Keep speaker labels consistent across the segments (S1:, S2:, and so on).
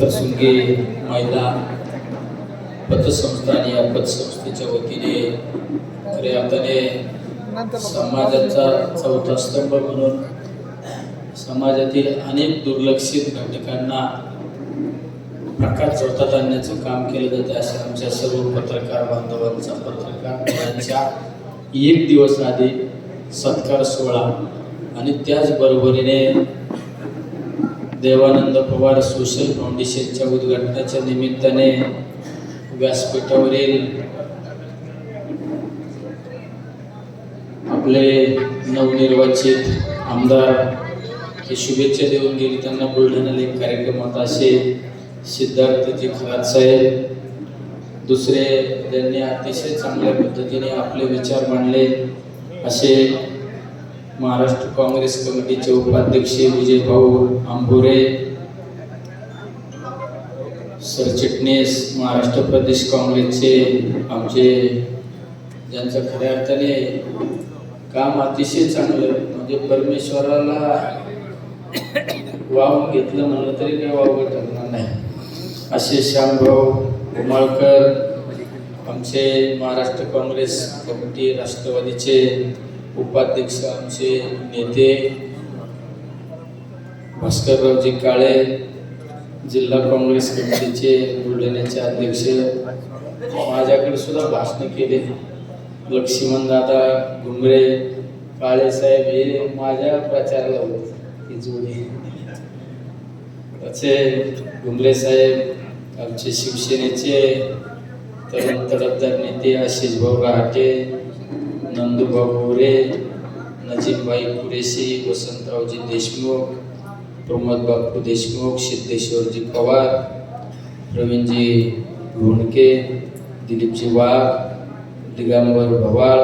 S1: सप्तशृंगी महिला पतसंस्था आणि या पतसंस्थेच्या वतीने खऱ्या अर्थाने समाजाचा चौथा स्तंभ म्हणून समाजातील अनेक दुर्लक्षित घटकांना प्रकाश झोतात आणण्याचं काम केलं जातं असे आमच्या सर्व पत्रकार बांधवांचा पत्रकार यांच्या एक दिवस आधी सत्कार सोहळा आणि त्याचबरोबरीने देवानंद पवार सोशल फाउंडेशनच्या उद्घाटनाच्या निमित्ताने व्यासपीठावरील आपले नवनिर्वाचित आमदार हे शुभेच्छा देऊन गेले. त्यांना बुलढाण्याला एक कार्यक्रमात असे सिद्धार्थजी खरात साहेब दुसरे त्यांनी अतिशय चांगल्या पद्धतीने आपले विचार मांडले. असे महाराष्ट्र काँग्रेस कमिटीचे उपाध्यक्ष विजयभाऊ आंबोरे सरचिटणीस महाराष्ट्र प्रदेश काँग्रेसचे आमचे ज्यांचं खऱ्या अर्थाने काम अतिशय चांगलं म्हणजे परमेश्वराला वाहून घेतलं म्हणलं तरी काही वावगं ठरणार नाही. असे श्यामभाऊ उमाळकर आमचे महाराष्ट्र काँग्रेस कमिटी राष्ट्रवादीचे उपाध्यक्ष आमचे नेते भास्कररावजी काळे जिल्हा काँग्रेस कमिटीचे बुलढाण्याचे अध्यक्ष माझ्याकडे सुद्धा भाषण केले. लक्ष्मण दादा घुमरे काळेसाहेब हे माझ्या प्रचाराला होते ही जोडी. असे घुमरे साहेब आमचे शिवसेनेचे तरुण तडफदार नेते आशिष भाऊ रहाटे नंदूभाऊ मोरे नजीमबाई कुरेशी, वसंतरावजी देशमुख प्रमोद बापू देशमुख, सिद्धेश्वरजी पवार, प्रवीणजी घोणके, दिलीपजी वाघ, दिगंबर भवाळ,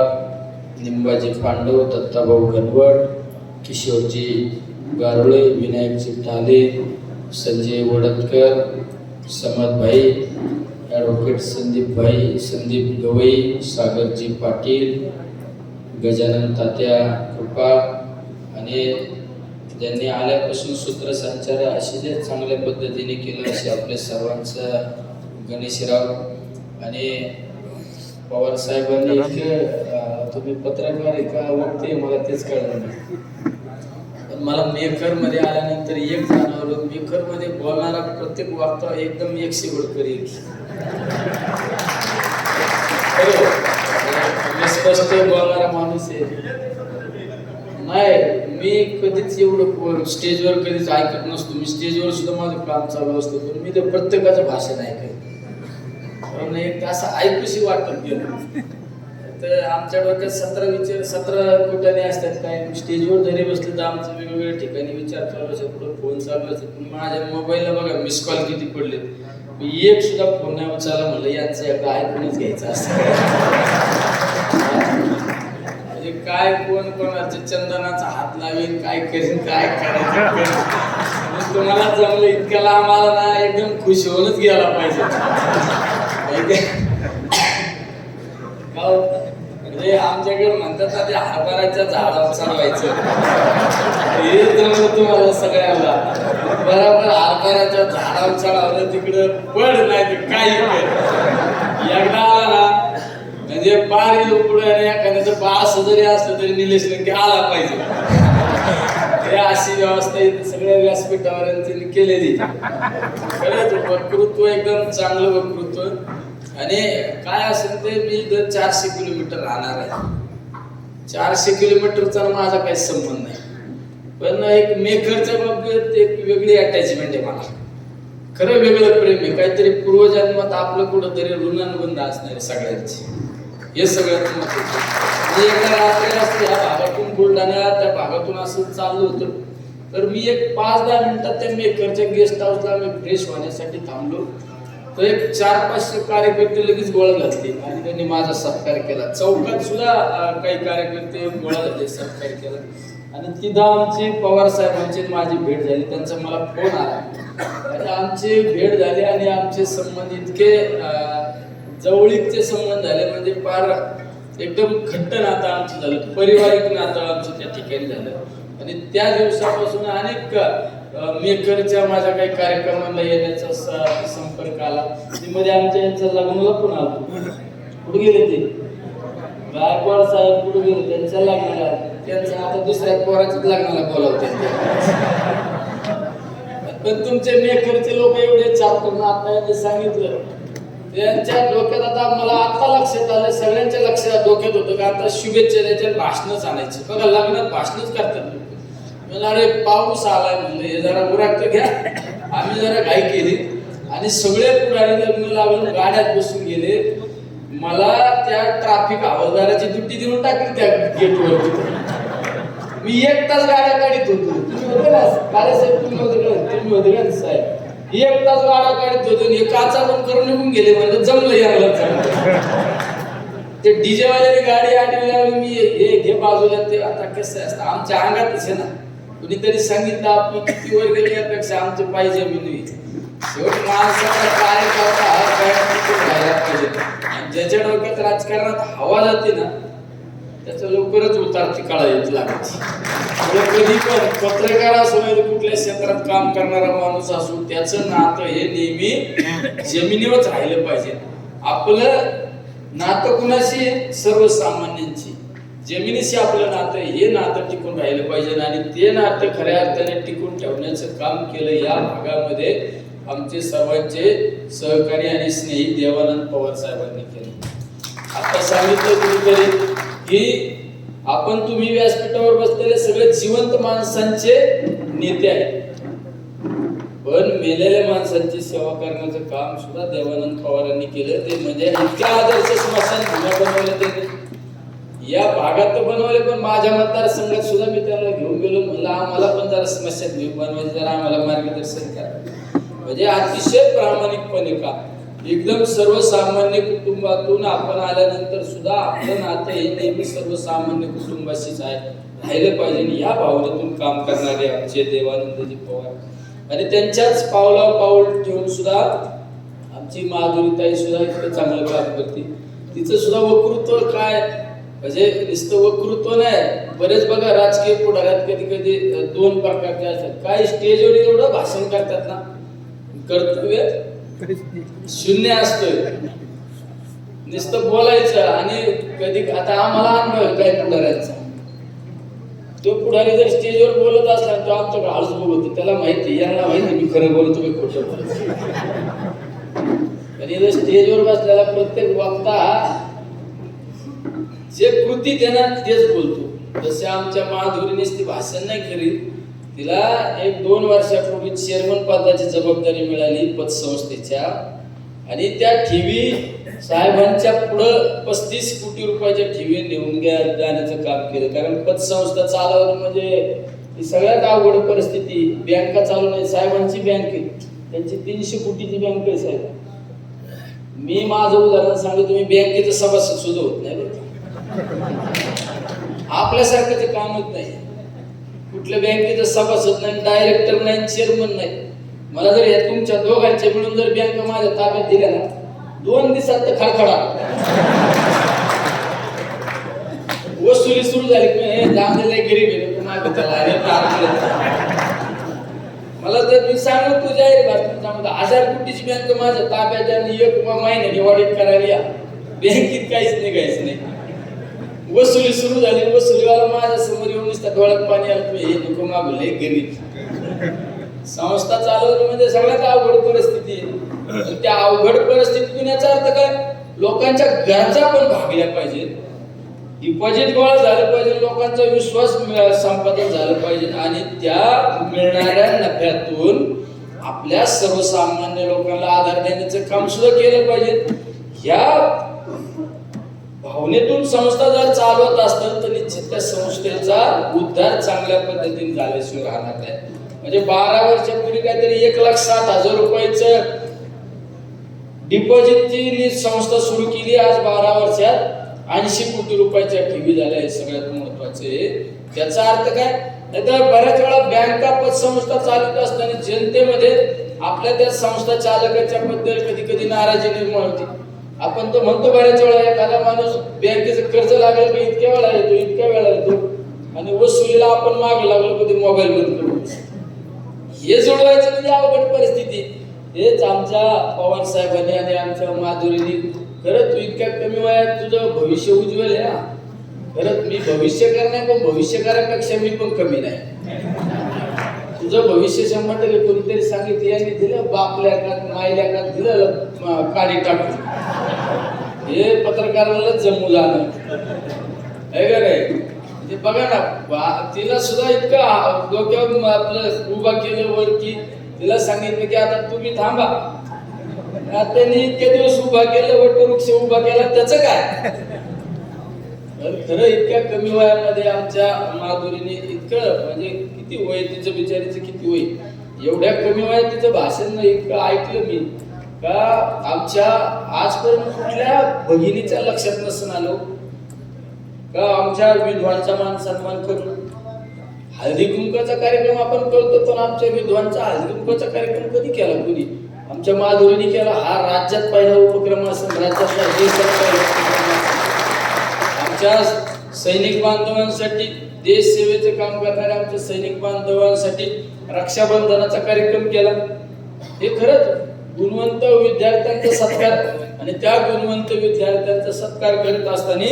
S1: निंबाजी पांडव दत्ताभाऊ गणवट किशोरजी गारुळे, विनायकजी ठाले संजय वडतकर, समदभाई ॲडव्होकेट संदीपभाई, संदीप गवई, सागरजी पाटील गजानन तात्या कृपा आणि ज्यांनी आल्यापासून सूत्रसंचार असे जे चांगल्या पद्धतीने केलं असे आपल्या सर्वांचं गणेशराव आणि पवार साहेबांनी इतकं तुम्ही पत्रकार आहे का? वक्ते मला तेच कळलं नाही. पण मला मेकरमध्ये आल्यानंतर एक जाणवलं मेकरमध्ये बोलणारा प्रत्येक वक्ता एकदम एक खरं, मी स्पष्ट बोलणारा माणूस आहे. नाही मी कधीच एवढं स्टेजवर कधीच ऐकत नसतो. मी स्टेजवर सुद्धा माझं काम चालू असतो पण मी तर प्रत्येकाचं भाषण ऐकत एक असं ऐकूशी वाटत गेलं तर आमच्या डोक्यात सतरा विचार सतरा कुठे असतात. काय स्टेजवर जरी बसले तर आमचं वेगवेगळ्या ठिकाणी विचार चालू असतात कुठं फोन चालू असतात. पण माझ्या मोबाईलला बघा मिस कॉल किती पडले मी एक सुद्धा फोन नाही उचलला म्हणलं यांचं एकदा ऐकूनच घ्यायचं असतं. म्हणजे काय कोण कोणाचे चंदनाचा हात लावेल काय करेन काय करायचं? तुम्हाला जमलं इतक्याला आम्हाला ना एकदम खुश होऊनच गेला पाहिजे. हो? म्हणजे आमच्याकडे म्हणतात ना ते हरभऱ्याच्या झाडावर चढवायचं. हे जमलं तुम्हाला सगळ्यांना. बरोबर हरभऱ्याच्या झाडावर चढावलं तिकडं पड नाही ते काही एकदा आला ना म्हणजे बारी पुढे आणि एखाद्याचं बास जरी असलं तरी निलेश लंके आला पाहिजे. हे अशी व्यवस्था इथे सगळ्या व्यासपीठावर त्यांनी केलेली. खरंच वक्तृत्व एकदम चांगलं वक्तृत्व. आणि काय असेल ते मी दर चारशे किलोमीटर राहणार आहे. चारशे किलोमीटरचा माझा काही संबंध नाही. पण एक मेकरच्या बाबतीत एक वेगळी अटॅचमेंट आहे मला. खरं वेगळं प्रेम आहे. काहीतरी पूर्वजन्मात आपलं कुठंतरी ऋणानुबंध असणार आहे सगळ्यांची. हे सगळ्यात महत्वाचं मी एका रात्री असते या भागातून बुलढाणा त्या भागातून असं चाललो होतं. तर मी एक पाच दहा मिनिटात त्या मेकरच्या गेस्ट हाऊसला मी फ्रेश होण्यासाठी थांबलो. तर एक चार पाचशे कार्यकर्ते लगेच गोळा घातले आणि त्यांनी माझा सत्कार केला. चौकात सुद्धा काही कार्यकर्ते गोळा घातले सत्कार केला. आणि तिथं आमची पवार साहेबांची माझी भेट झाली. त्यांचा मला फोन आला. आणि आमची भेट झाली आणि आमचे संबंध इतके अं, जवळीकचे संबंध झाले म्हणजे फार एकदम घट्ट नातं आमचं झालं. पारिवारिक नातं आमचं त्या ठिकाणी झालं. आणि त्या दिवसापासून अनेक मेकरच्या माझ्या काही कार्यक्रमाला येण्याचा संपर्क आला. ते मध्ये आमच्या यांचं लग्नाला पण आलो. कुठे गेले ते? गायकवाड साहेब कुठे गेले? त्यांच्या लग्नाला. त्यांचं आता दुसऱ्या पोराच्याच लग्नाला बोलावते. पण तुमचे मेकरचे लोक एवढे चापटर आता यांनी सांगितलं त्यांच्या डोक्यात आता मला आता लक्षात आलं सगळ्यांच्या लक्षात डोक्यात होतं का आता शुभेच्छा द्यायच्या भाषणच आणायचे. बघा लग्नात भाषणच करतात लोक. अरे पाऊस आलाय म्हणलं हे जरा तर घ्या. आम्ही जरा घाई केली. आणि सगळे पुढारी लग्न लावून गाड्यात बसून गेले मला त्या ट्राफिक हवालदाराची दुट्टी देऊन टाकली त्या गेटवर मी एक तास गाड्या काढीत होतो. तुम्ही होते ना साहेब तुम्ही होते का साहेब? एक तास गाडा काढीत होतो हे काचा बंद करून निघून गेले म्हणजे जमलं यायला ते डीजे वाल्याने गाडी आडवी मी हे घे बाजूला ते आता कसं असतं आमच्या अंगातच आहे ना. कुणीतरी सांगितलं आपण किती वर गेले यापेक्षा आमचे पाहिजे म्हणून नाही शेवटी माणसाचा करता हा पाहिजे ज्याच्या डोक्यात राजकारणात हवा जाते ना त्याचं लवकरच उतारती काळा येत लागते कधी पण पत्रकार असो कुठल्या क्षेत्रात काम करणारा माणूस असो त्याचं नातं हे नेहमी जमिनीवरच राहिलं पाहिजे. आपलं नातं कुणाशी? सर्वसामान्यांची जमिनीशी आपलं नातं हे नातं टिकून राहिलं पाहिजे आणि ते नातं खऱ्या अर्थाने टिकून ठेवण्याचं काम केलं या भागामध्ये आमचे सर्वांचे सहकारी आणि स्नेही देवानंद पवार साहेबांनी केले. आता सांगितलं कुठेतरी की आपण तुम्ही व्यासपीठावर बसलेले सगळे जिवंत माणसांचे नेते आहेत. पण मेलेल्या माणसांची सेवा करण्याचं काम सुद्धा देवानंद पवारांनी केलं. ते म्हणजे इतक्या आदर्श स्मशान भूम्या बनवल्या त्यांनी या भागात तर बनवले पण माझ्या मतदारसंघात सुद्धा मी त्याला घेऊन गेलो. म्हणलं आम्हाला पण जरा समस्या घेऊन बनवायची जरा आम्हाला मार्गदर्शन करा. म्हणजे अतिशय प्रामाणिकपणे काम. एकदम सर्वसामान्य कुटुंबातून आपण आल्यानंतर सुद्धा आपलं नातं हे नेहमी सर्वसामान्य कुटुंबाशीच आहे. राहिलं पाहिजे आणि या भावनेतून काम करणारे आमचे देवानंदजी पवार. आणि त्यांच्याच पावला पाऊल ठेवून सुद्धा आमची माधुरीताई सुद्धा इतकं चांगलं काम करते. तिचं सुद्धा वक्तृत्व काय? म्हणजे नुसतं वक्तृत्व नाही. बरेच बघा राजकीय पुढाऱ्यात कधी कधी दोन प्रकारचे असतात. काही स्टेजवर एवढं भाषण करतात ना. कर्तव्य शून्य असतोय. नुसतं बोलायचं आणि कधी आता आम्हाला अनुभव काय पुढाऱ्यांचा? तो पुढारी जर स्टेजवर बोलत असला तो आमच्याकडे हळूच बघतो. त्याला माहिती यांना माहिती मी खरं बोलतो मी खोटं बोलतो. आणि जर स्टेजवर बसलेला प्रत्येक वक्ता जे कृती त्यांना तेच बोलतो. जसे आमच्या माधुरीनेच ती भाषण नाही करीत तिला एक दोन वर्षापूर्वी चेअरमन पदाची जबाबदारी मिळाली पतसंस्थेच्या. आणि त्या ठेवी साहेबांच्या पुढं पस्तीस कोटी रुपयाच्या ठेवी नेऊन जाण्याचं काम केलं. कारण पतसंस्था चालवणं म्हणजे ही सगळ्यात अवघड परिस्थिती. बँका चालू नाही साहेबांची बँक आहे. त्यांची तीनशे कोटीची बँक आहे साहेब. मी माझं उदाहरण सांगतो मी बँकेचं सभासद सुद्धा होत नाही आपल्यासारखं ते काम होत नाही. कुठल्या बँकेचं सभासद नाही डायरेक्टर नाही चेअरमन नाही. मला जर या तुमच्या दोघांच्या मिळून जर बँक माझ्या ताब्यात दिल्या ना दोन दिवसात तर खडखडा. वसुली सुरू झाली हे गरीब आहे मागं त्याला मला तर मी सांगत तुझ्या आहे बातमी सांगतो हजार कोटीची बँक माझ्या ताब्यात आणि एक महिन्याने ऑडिट करायला या. बँकेत काहीच नाही काहीच नाही. वसुली सुरू झाली वसुलीवाला माझ्यासमोर येऊन नुसतं डोळ्यात पाणी आलं हे नको मागू लय गरीब. संस्था चालवणं म्हणजे सगळ्यात अवघड परिस्थिती आहे. त्या अवघड परिस्थितीतून याचा अर्थ काय? लोकांच्या गरजा पण भागल्या पाहिजेत डिपॉझिट गोळा झालं पाहिजे लोकांचा विश्वास संपादन झालं पाहिजे आणि त्या मिळणाऱ्या नफ्यातून आपल्या सर्वसामान्य लोकांना आधार देण्याचं काम सुद्धा केलं पाहिजे. ह्या भावनेतून संस्था जर चालवत असतात तर निश्चित त्या संस्थेचा उद्धार चांगल्या पद्धतीने झाल्याशिवाय राहणार नाही. म्हणजे बारा वर्षापूर्वी काहीतरी एक लाख सात हजार रुपयाचं डिपॉझिटची संस्था सुरू केली आज बारा वर्षात. ऐंशी कोटी रुपयाच्या ठेवी झाल्या हे सगळ्यात महत्त्वाचे त्याचा अर्थ काय? नाहीतर बऱ्याच वेळा बँका पतसंस्था चालत असताना जनतेमध्ये आपल्या त्या संस्था चालकाच्या बद्दल कधी कधी नाराजी निर्माण होते. आपण तो म्हणतो बऱ्याच वेळा एखादा माणूस बँकेचं कर्ज लागलं की इतक्या वेळा येतो इतक्या वेळा येतो. आणि वसुलीला आपण मागे लागलो कधी मोबाईल बंद करू हे जोडवायचं म्हणजे अवघड परिस्थिती. हेच आमच्या पवार साहेबांनी आणि आमच्या माधुरीने खरंच तू इतक्या कमी वयात तुझं भविष्य उज्ज्वल आहे हा खरंच मी भविष्यकार नाही पण भविष्यकारापेक्षा मी पण कमी नाही. तुझं भविष्य शंभर टक्के कोणीतरी सांगितलं यांनी दिलं बापल्या कात मायल्या कात दिलं काडी टाकून. हे पत्रकाराला जमू झालं आहे का नाही? ते बघा ना बा- तिला सुद्धा इतकं डोक्यावर आपलं उभा केलं वर की तिला सांगितलं की आता तुम्ही थांबा. आता त्यांनी इतके दिवस उभा केलं वटवृक्ष उभा केला त्याचं काय? तर खरं इतक्या कमी वयामध्ये आमच्या माधुरीने इतकं म्हणजे किती वय तिचं बिचारीचं किती वय? एवढ्या कमी वयात तिचं भाषण इतकं ऐकलं मी. का आमच्या आजपर्यंत कुठल्या भगिनीच्या लक्षात नसून आलो? का आमच्या विधवांचा मान सन्मान करून हळदी कुंकाचा कार्यक्रम आपण करतो पण आमच्या विधवांचा हळदी कुंकाचा कार्यक्रम कधी केला कोणी? आमच्या माधुरीने केला हा राज्यात पहिला उपक्रम असेल राज्यातला देशात पहिला आमच्या सैनिक बांधवांसाठी देश सेवेचे काम करणाऱ्या आमच्या सैनिक बांधवांसाठी रक्षाबंधनाचा कार्यक्रम केला. हे खरंच गुणवंत विद्यार्थ्यांचा सत्कार आणि त्या गुणवंत विद्यार्थ्यांचा सत्कार करत असताना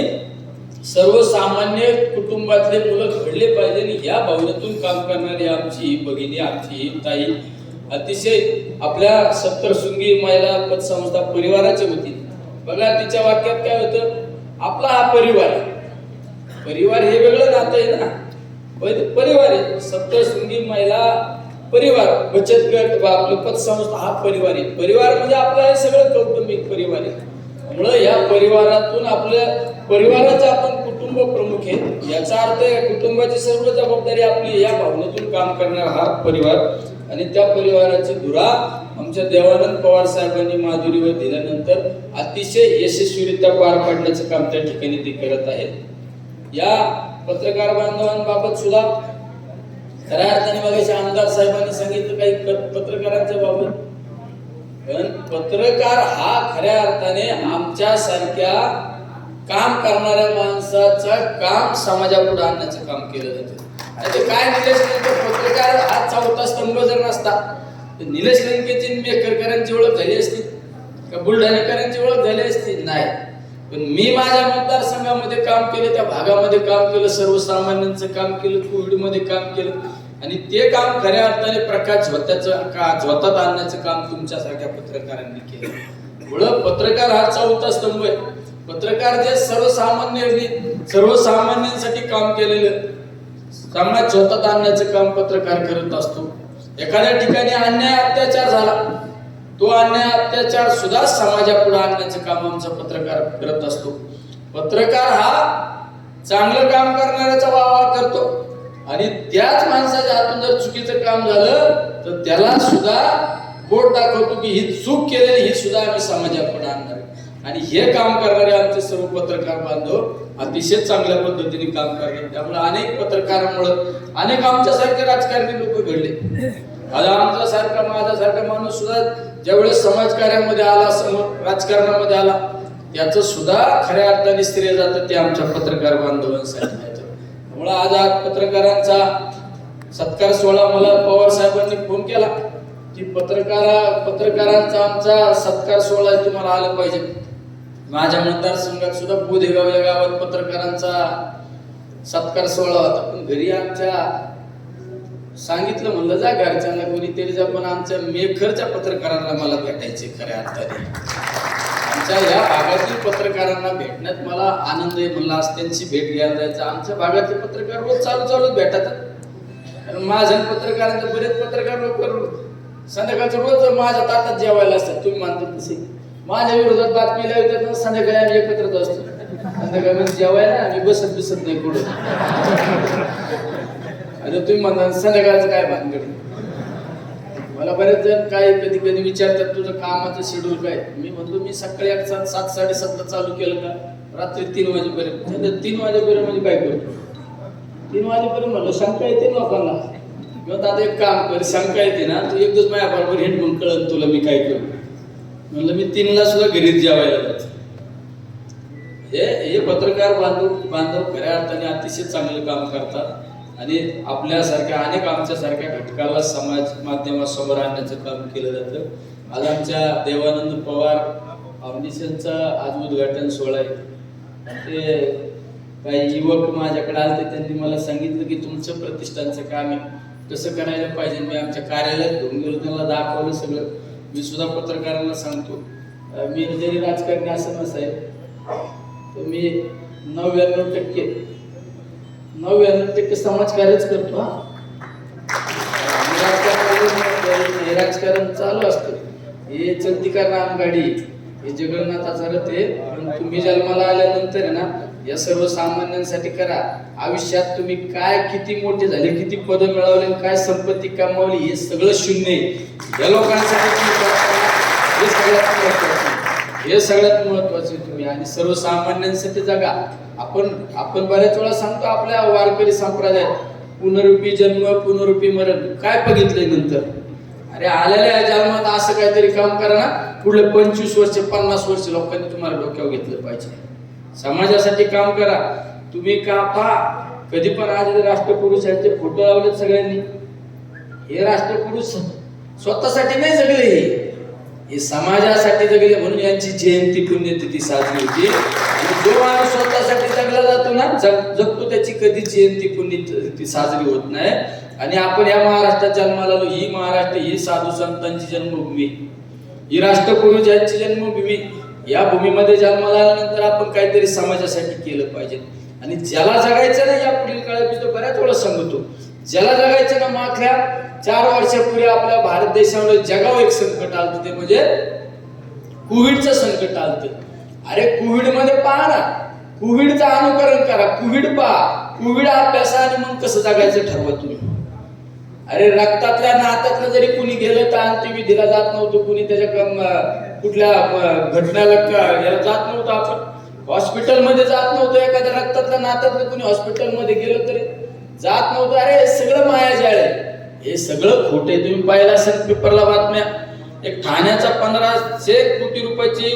S1: सर्वसामान्य कुटुंबातले मुलं घडले पाहिजे आणि या भावनेतून काम करणारी आमची भगिनी आमची ताई अतिशय आपल्या सप्तशृंगी महिला पतसंस्था परिवाराच्या होती बघा तिच्या वाक्यात काय होतं? आपला हा परिवार. आहे परिवार हे वेगळं नातं आहे ना. परिवार आहे. सप्तशृंगी महिला परिवार बचत गट व आपलं पतसंस्था हा परिवार आहे. परिवार म्हणजे आपलं हे सगळं कौटुंबिक परिवार आहे. त्यामुळं या परिवारातून आपल्या परिवाराचे आपण कुटुंब प्रमुख आहे याचा अर्थ आहे कुटुंबाची सर्व जबाबदारी आपली या भावनेतून काम करणारा हा परिवार आणि त्या परिवाराची धुरा आमच्या देवानंद पवार साहेबांनी माधुरीवर दिल्यानंतर अतिशय यशस्वीरित्या पार पाडण्याचं काम त्या ठिकाणी ते करत आहेत. या पत्रकार बांधवांबाबत सुद्धा खऱ्या अर्थाने बघायचे आमदार साहेबांनी सांगितलं काही पत्रकारांच्या बाबत. पण पत्रकार हा खऱ्या अर्थाने आमच्या सारख्या काम करणाऱ्या माणसाचं काम समाजापुढे आणण्याचं काम केलं जातं. त्याचे ते काय निलेश लंके पत्रकार हा चौथा स्तंभ जर नसता तर निलेश लंकेची मेकरकरांची ओळख झाली असती. का बुलढाणेकरांची ओळख झाली असती? नाही. पण मी माझ्या मतदारसंघामध्ये काम केलं त्या भागामध्ये काम केलं सर्वसामान्यांचं काम केलं कोविडमध्ये काम केलं. आणि ते काम खऱ्या अर्थाने प्रकाश झोताचं का झोतात आणण्याचं काम तुमच्यासारख्या पत्रकारांनी केलं. मुळं पत्रकार हा चौथा स्तंभ आहे. पत्रकार जे सर्वसामान्य सर्वसामान्यांसाठी काम केलेलं समाज झोतात आणण्याचं काम पत्रकार करत असतो. एखाद्या ठिकाणी अन्याय अत्याचार झाला तो अन्याय अत्याचार सुद्धा समाजापुढे आणण्याचं काम आमचा पत्रकार करत असतो. पत्रकार हा चांगलं काम करणाऱ्याचा वावा करतो. आणि त्याच माणसाच्या हातून जर चुकीचं काम झालं तर त्याला सुद्धा बोट दाखवतो की ही चूक केलेली ही सुद्धा आम्ही समाजापुढे आणणार आहे. आणि हे काम करणारे आमचे सर्व पत्रकार बांधव अतिशय चांगल्या पद्धतीने काम करतात. त्यामुळे अनेक पत्रकारांमुळे अनेक आमच्यासारखे राजकारणी लोक घडले. आता आमच्यासारखा माझ्यासारखा माणूस सुद्धा ज्यावेळेस समाजकार्यामध्ये आला समोर राजकारणामध्ये आला त्याचं सुद्धा खऱ्या अर्थाने स्त्रिय जातं ते आमच्या पत्रकार बांधवांसाठी त्यामुळे आज पत्रकारांचा सत्कार सोहळा मला पवार साहेबांनी फोन केला की पत्रकारा पत्रकारांचा आमचा सत्कार सोहळा तुम्हाला आलं पाहिजे. माझ्या मतदारसंघात सुद्धा बुधेगाव या गावात पत्रकारांचा सत्कार सोहळा होता. पण घरी आमच्या सांगितलं म्हणलं जा घरच्यांना कोणीतरी जा पण आमच्या मेखरच्या पत्रकारांना मला भेटायचे खऱ्या अर्थाने. आमच्या या भागातील पत्रकारांना भेटण्यात मला आनंद आहे म्हणला आज त्यांची भेट घ्यायला जायचं. आमच्या भागातले पत्रकार रोज चालू चालूच भेटतात. कारण माझ्या पत्रकारांचे बरेच पत्रकार लोक संध्याकाळचं रोज माझ्या ताटात जेवायला असतात. तुम्ही मानतात तसे माझ्या विरोधात बातमी लावतात ना संध्याकाळी आम्ही एकत्रच असतो. संध्याकाळी म्हणजे जेवायला आम्ही बसत बसत नाही कुठं आता तुम्ही म्हणता संध्याकाळचं काय भानगड? मला बरेच जण काय कधी कधी विचारतात तुझं कामाचं शेड्यूल काय? मी म्हणतो मी सकाळी एक सात सात साडेसातला चालू केलं का रात्री तीन वाजेपर्यंत. तीन वाजेपर्यंत म्हणजे काय करतो? तीन वाजेपर्यंत म्हणलं शंका येते ना लोकांना? किंवा दादा आता एक काम कर शंका येते ना तू एक दिवस माझ्या बरोबर हेडफोन कळन तुला मी काय करू? म्हणलं मी तीनला सुद्धा घरीच जेवायला जातो. हे हे पत्रकार बांधव बांधव खऱ्या अर्थाने अतिशय चांगलं काम करतात आणि आपल्यासारख्या अनेक आमच्यासारख्या घटकाला समाज माध्यमासमोर आणण्याचं काम केलं जातं. आज आमच्या देवानंद पवार फाउंडेशनचा आज उद्घाटन सोहळा आहे. ते काही युवक माझ्याकडे आले त्यांनी मला सांगितलं की तुमचं प्रतिष्ठानचं काम आहे. कसं करायला पाहिजे. मी आमच्या कार्यालयात घेऊन गेलो त्यांना दाखवलं सगळं. मी सुद्धा पत्रकारांना सांगतो. मी जरी राजकारणी असं नसाय तर मी नव्याण्णव टक्के नव्याण्णव टक्के समाजकार्यच करतो हा. राजकारण हे राजकारण चालू असतं. हे चलती का नाम गाडी हे जगन्नाथाचा रथ आहे. पण तुम्ही जन्माला आल्यानंतर आहे ना या सर्वसामान्यांसाठी करा. आयुष्यात तुम्ही काय किती मोठे झाले किती पद मिळवले आणि काय संपत्ती कमावली हे सगळं शून्य या लोकांसाठी हे सगळ्यात महत्त्वाचे हे सगळ्यात महत्त्वाचे तुम्ही. आणि सर्वसामान्यांसाठी जगा. आपण आपण बऱ्याच वेळा सांगतो आपल्या वारकरी संप्रदायात पुनरुपी जन्म पुनरुपी मरण काय बघितलंय नंतर? अरे आलेल्या जन्मात असं काहीतरी काम करा ना पुढले पंचवीस वर्ष पन्नास वर्ष लोकांनी तुम्हाला डोक्यावर घेतलं पाहिजे. समाजासाठी काम करा. तुम्ही का पहा कधी पण आज राष्ट्रपुरुषांचे फोटो लावलेत सगळ्यांनी. हे राष्ट्रपुरुष स्वतःसाठी नाही जगले हे. हे समाजासाठी जगले म्हणून यांची जयंती पुण्यतिथी साजरी होती. आणि जो माणूस स्वतःसाठी जगला जातो ना जग जगतो त्याची कधी जयंती पुण्यतिथी साजरी होत नाही. आणि आपण या महाराष्ट्रात जन्माला आलो ही महाराष्ट्र ही साधू संतांची जन्मभूमी. ही राष्ट्रपुरुष यांची जन्मभूमी. या भूमीमध्ये जन्माला आल्यानंतर आपण काहीतरी समाजासाठी केलं पाहिजे. आणि ज्याला जगायचं ना या पुढील काळात मी तो बऱ्याच वेळा सांगतो. ज्याला जगायचं ना मागल्या चार वर्षापूर्वी आपल्या भारत देशामध्ये जगाव एक संकट आलं ते म्हणजे कोविडचं संकट आलं अरे कोविडमध्ये पहा ना. कोविडचं अनुकरण करा. कोविड पहा. कोविड अभ्यासा आणि मग कसं जगायचं ठरवा तुम्ही. अरे रक्तातल्या नात्यातलं जरी कुणी गेलं तर अंत्यविधीला जात नव्हतं. कुणी त्याच्या कुठल्या घटनाला याला जात नव्हतं आपण. हॉस्पिटलमध्ये जात नव्हतं एखाद्या रक्तातल्या नात्यातलं कुणी हॉस्पिटलमध्ये गेलं तरी. जात नव्हतं. अरे हे सगळं मायाजाळ आहे. हे सगळं खोटे तुम्ही पाहिलं असेल पेपरला बातम्या. एक ठाण्याचा पंधराशे कोटी रुपयाची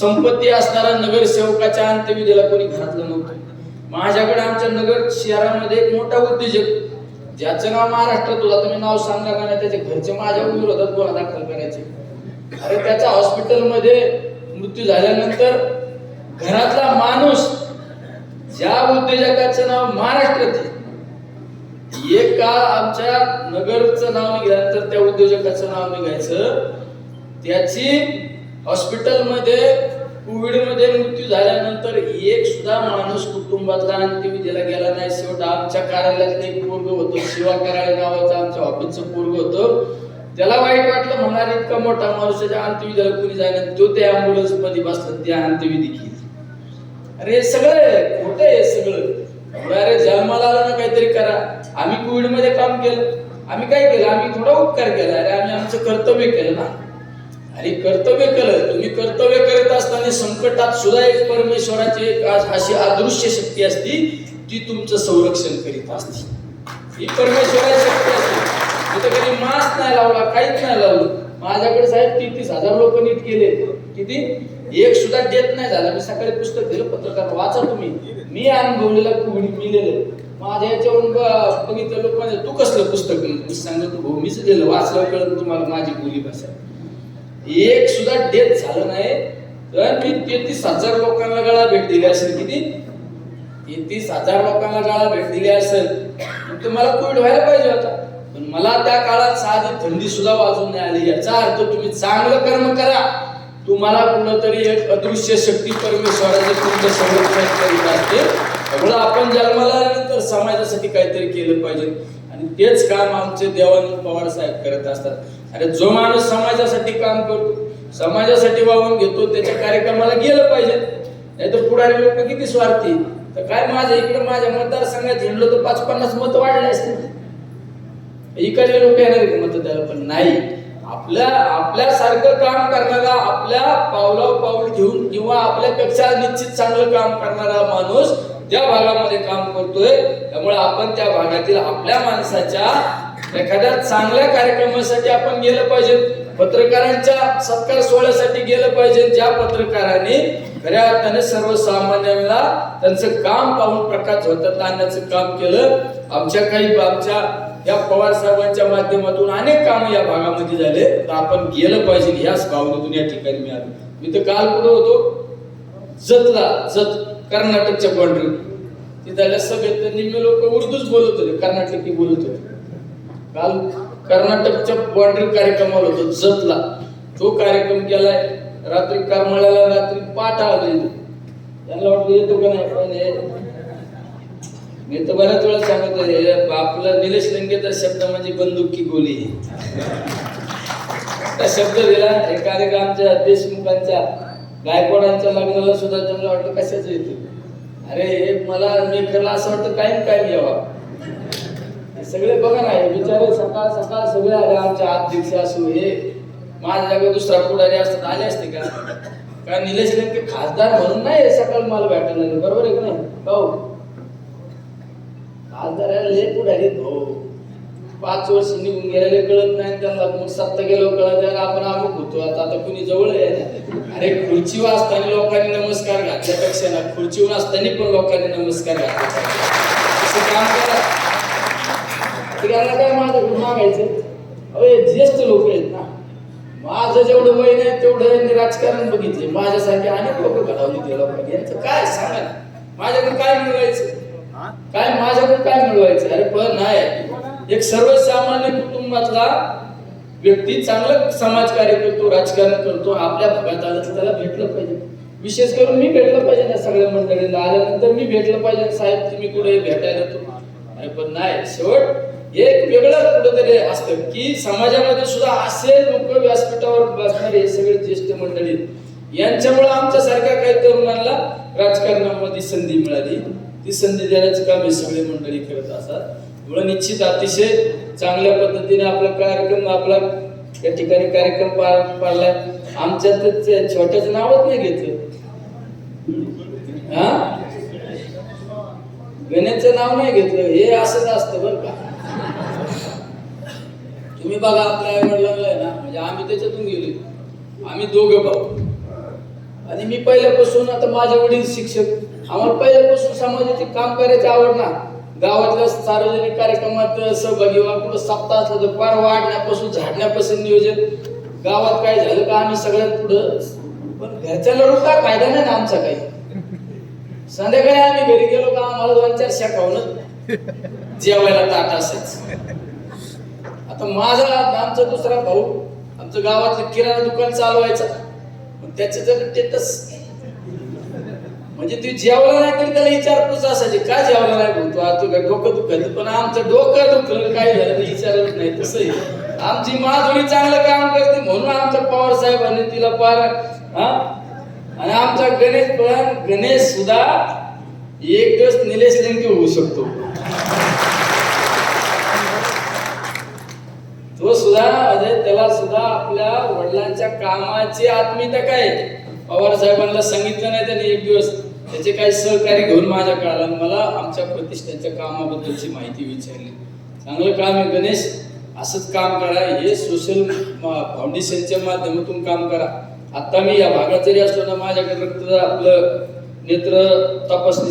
S1: संपत्ती असणारा नगरसेवकाच्या अंत्यविधीला कोणी घरातलं नव्हतं. माझ्याकडे आमच्या नगर शहरामध्ये एक मोठा उद्योजक ज्याचं नाव महाराष्ट्रात होता तुम्ही नाव सांगा का नाही? त्याच्या घरचे माझ्या विरोधात गुन्हा दाखल करायचे. अरे त्याचा हॉस्पिटलमध्ये मृत्यू झाल्यानंतर घरातला माणूस ज्या उद्योजकाचं नाव महाराष्ट्रात आहे, एक काळ आमच्या नगरचं नाव निघाल्यानंतर त्या उद्योजकाचं नाव निघायचं. त्याची हॉस्पिटलमध्ये कोविडमध्ये मृत्यू झाल्यानंतर एक सुद्धा माणूस कुटुंबातला अंत्यविधीला गेला नाही. शेवट आमच्या कार्यालयात एक पोरग होतो. शिवा कराळे नावाचं आमच्या ऑफिसचं पोरग होतं. त्याला वाईट वाटलं म्हणाले इतका मोठा माणूसाच्या अंत्यविधीला कुणी जायला तो त्या अँब्युलन्समध्ये बसला. त्या अंत्यविधी केली. अरे हे सगळं खोट आहे सगळं. अरे जन्माला आलं ना काहीतरी करा. आम्ही कोविडमध्ये काम केलं. आम्ही काय केलं? आम्ही थोडा उपकार केला. अरे आम्ही आमचं कर्तव्य केलं ना. अरे कर्तव्य केलं. तुम्ही कर्तव्य करत असताना संकटात सुद्धा एक परमेश्वराची एक अशी अदृश्य शक्ती असती ती तुमचं संरक्षण करीत असते. ही परमेश्वराची शक्ती असते. तिथं कधी मास्क नाही लावला काहीच नाही लावलं. माझ्याकडे साहेब तीस हजार लोक नीट केले किती? एक सुद्धा देत नाही झाला. मी सकाळी पुस्तक दिलं पत्रकार वाचा तुम्ही. मी अनुभवलेला कोविड मिलेलं माझ्या याच्यावरून बघितलं लोक म्हणजे तू कसलं पुस्तक मी सांगतो भाऊ मीच दिलं वाचलं कळत तुम्हाला माझी बोली भाषा. एक सुद्धा डेथ झालं नाही. तर मी तेहतीस हजार लोकांना गळा भेट दिली असेल किती? तेहतीस हजार लोकांना गळा भेट दिली असेल. मग तुम्हाला कोविड व्हायला पाहिजे होता. पण मला त्या काळात साधी थंडी सुद्धा वाजून नाही आली. याचा अर्थ तुम्ही चांगलं कर्म करा. तुम्हाला कुठंतरी एक अदृश्य शक्ती परमेश्वराचे तुमचं संरक्षण करीत असते. त्यामुळे आपण जन्माला तर समाजासाठी काहीतरी केलं पाहिजे. आणि तेच काम आमचे देवानंद पवार साहेब करत असतात. अरे जो माणूस समाजासाठी काम करतो समाजासाठी वाहून घेतो त्याच्या कार्यक्रमाला गेलं पाहिजे. नाहीतर पुढारी लोक किती स्वार्थी तर काय माझ्या इकडे माझ्या मतदारसंघात हिंडलो तर पाच पन्नास मत वाढले असते इकडले लोक येणार मत द्यायला? पण नाही. आपल्या आपल्यासारखं काम करणारा आपल्या पावलावर पाऊल घेऊन किंवा आपल्यापेक्षा निश्चित चांगलं काम करणारा माणूस त्या भागामध्ये काम करतोय. त्यामुळे आपण त्या भागातील आपल्या माणसाच्या एखाद्या चांगल्या कार्यक्रमासाठी आपण गेलं पाहिजे पत्रकारांच्या सत्कार सोहळ्यासाठी गेलं पाहिजे ज्या पत्रकारांनी खऱ्या अर्थाने सर्वसामान्यांना त्यांचं काम पाहून प्रकाश होतात आणण्याचं काम केलं. आमच्या काही आमच्या या पवार साहेबांच्या माध्यमातून अनेक काम या भागामध्ये झाले. तर आपण गेलं पाहिजे ह्याच भावनेतून या ठिकाणी मी आलो. मी तर काल कुठं होतो? जतला जत कर्नाटकच्या बॉर्डर तिथल्या सभेत निम्मे लोक उर्दूच बोलत होते. कर्नाटकी बोलत होते. काल कर्नाटकच्या बाँड्री कार्यक्रमाला होतो जतला. तो कार्यक्रम केलाय. रात्री करमाळ्याला रात्री पाठ आलो त्यांना वाटतं येतो का नाही? पण मी तर बऱ्याच वेळा सांगत आहे आपला निलेश लंकेचा शब्द म्हणजे बंदुकी गोली. त्या शब्द दिला. हे कार्यक्रम आमच्या देशमुखांच्या गायकवाडांच्या लग्नाला सुद्धा त्यांना वाटतं कशाच येतो? अरे हे मला मेकरला असं वाटतं कायम कायम यावा. सगळे बघा ना हे बिचारे सकाळ सकाळ सगळे आले आमच्या अध्यक्ष असू हे माझ्या जागा दुसरा पुढारी असतात आले असते का? कारण निलेश लंके खासदार म्हणून नाही सकाळ मला भेटणार बरोबर आहे का नाही? हो. खासदाराला लय पुढारी हो. भाऊ पाच वर्ष निघून गेलेले कळत नाही त्यांना मग सत्ता गेलो कळत नाही आपण अमुक होतो आता आता कुणी जवळ आहे अरे खुर्ची वाचताना लोकांनी नमस्कार घातल्यापेक्षा ना खुर्ची वाजताना पण लोकांनी नमस्कार घातले असं काम करा. त्यांना काय माझं मागायचं? अहो हे ज्येष्ठ लोक आहेत ना. माझं जेवढं वय नाही तेवढं यांनी राजकारण बघितले माझ्यासारखे अनेक लोक घडवली ते लोकांनी यांचं काय सांगा ना. माझ्याकडे काय मिळवायचं? काय माझ्याकडे काय मिळवायचं? अरे पण नाही. एक सर्वसामान्य कुटुंबातला व्यक्ती चांगलं समाजकार्य करतो राजकारण करतो आपल्या भागात आलं तर त्याला भेटलं पाहिजे. विशेष करून मी भेटलं पाहिजे ना सगळ्या मंडळींना. आल्यानंतर मी भेटलं पाहिजे साहेब तुम्ही कुठे भेटायला तो अरे पण नाही. शेवट एक वेगळं कुठेतरी असतं की समाजामध्ये सुद्धा असे लोक व्यासपीठावर बसणारे सगळे ज्येष्ठ मंडळी यांच्यामुळे आमच्यासारख्या काही तरुणांना राजकारणामध्ये संधी मिळाली. ती संधी देण्याचं काम हे सगळे मंडळी करत असतात. म्हणून निश्चित अतिशय चांगल्या पद्धतीने आपला कार्यक्रम आपला या ठिकाणी कार्यक्रम पार पाडलाय. आमच्या तर छोट्याचं नावच नाही घेतलं. हा? गण्याचं नाव नाही घेतलं. हे असंच असतं बरं का. तुम्ही बघा आपल्या आई वडिलांना आहे ना म्हणजे आम्ही त्याच्यातून गेलो आम्ही दोघं भाऊ. आणि मी पहिल्यापासून आता माझे वडील शिक्षक. आम्हाला पहिल्यापासून समाजाचे काम करायची आवड ना. गावातल्या सार्वजनिक कार्यक्रमात सहभागी व्हा कुठं सप्ताह असलं तर पार वाढण्यापासून झाडण्यापासून नियोजन. गावात काय झालं का आम्ही सगळ्यात पुढं पण घरच्या लढू काय फायदा नाही ना आमचा काही. संध्याकाळी आम्ही घरी गेलो का आम्हाला दोन चार शाखावून जेवायला ताट असायचं. आता माझा आमचा दुसरा भाऊ आमचं गावातलं किराणा दुकान चालवायचं. मग त्याचं जर स्टेटस म्हणजे तू जेवला नाही तरी त्याला विचारपूस असायची काय जेवला नाही? बोलतो तू आज डोकं दुखत. पण आमचं डोकं दुखलं काय झालं विचारत नाही तसंही. आमची माधुरी चांगलं काम करते म्हणून आमच्या पवार साहेबांनी तिला पार हा? आणि आमचा गणेश पण गणेश सुद्धा एक दिवस निलेश लंके होऊ शकतो. तो सुद्धा म्हणजे त्याला सुद्धा आपल्या वडिलांच्या कामाची आत्मीयता काय पवार साहेबांना सांगितलं नाही त्यांनी एक दिवस. त्याचे काही सहकारी घेऊन माझ्या काळात मला आमच्या प्रतिष्ठानच्या कामाबद्दलची माहिती विचारली. चांगलं काम आहे गणेश असंच काम करा. हे सोशल फाउंडेशनच्या माध्यमातून काम करा. आता मी या भागात जरी असलो ना माझ्याकडे रक्त आपलं नेत्र तपासणी